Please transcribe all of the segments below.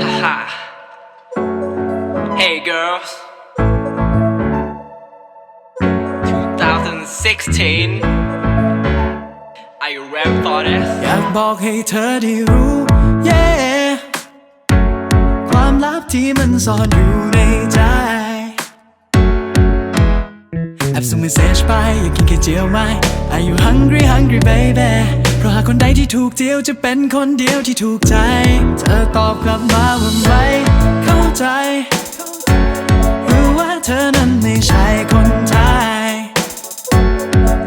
Haha. Hey girls. 2016. Are you ready for this? อยากบอกให้เธอได้รู้ yeah ความลับที่มันซ่อนอยู่ในใจ แอบส่งเมสเซจไปอยากกินแค่เจียวไหม Are you hungry hungry baby เพราะหากคนใดที่ถูกเจียวจะเป็นคนเดียวที่ถูกใจ เธอตอบกลับมาว่าไม่เข้าใจหรือว่าเธอนั้นไม่ใช่คนไทย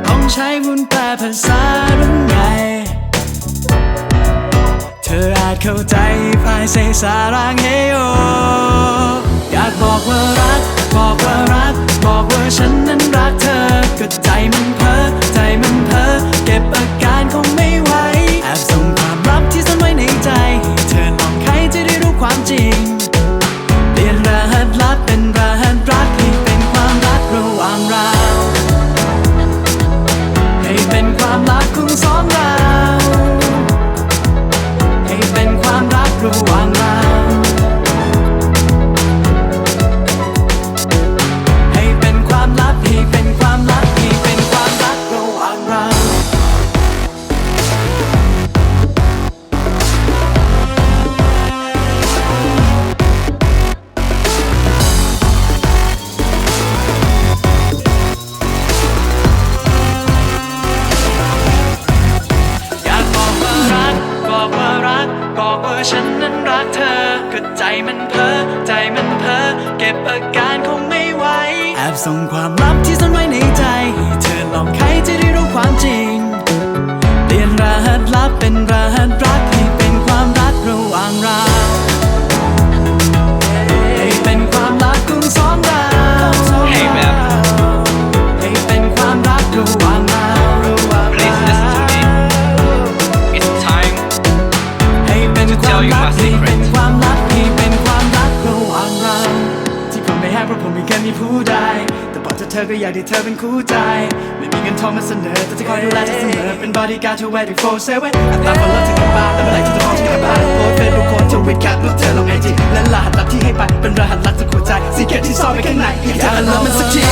ต้องใช้วุนแปลภาษาหรือไง เธออาจเข้าใจภายเซสารางเฮโยอยากบอกว่ารัก บอกว่ารัก บอกว่าฉันนั้นรักเธอ บอกว่าฉันนั้นรักเธอก็ใจมันเพ้อใจมันเพ้อเก็บอาการคงไม่ไหวแอบส่งความลับที่ซ่อนไว้ในใจให้เธอลองใครจะได้รู้ความจริง เปลี่ยนรหัสลับเป็นรหัสรัก แต่เธอก็อยากได้เธอเป็นคู่ใจ ไม่มีเงินทองมาเสนอ แต่จะคอยดูแลเธอเสมอ เป็นบอดี้การ์ดเธอไว้ที่โฟร์เซเว่นอัตราฟอลโล่ถึงกลับบ้านแต่เมื่อไหร่ที่จะมองฉันกลับบ้านโพสเฟซบุ๊กโค้ดทวิตการ์ดรูปเธอลงไอจีและรหัสลับที่ให้ไปเป็นรหัสลับจากหัวใจสิ่งเก็บที่ซ่อนไว้ข้างในอยากจะเลิกมันสักที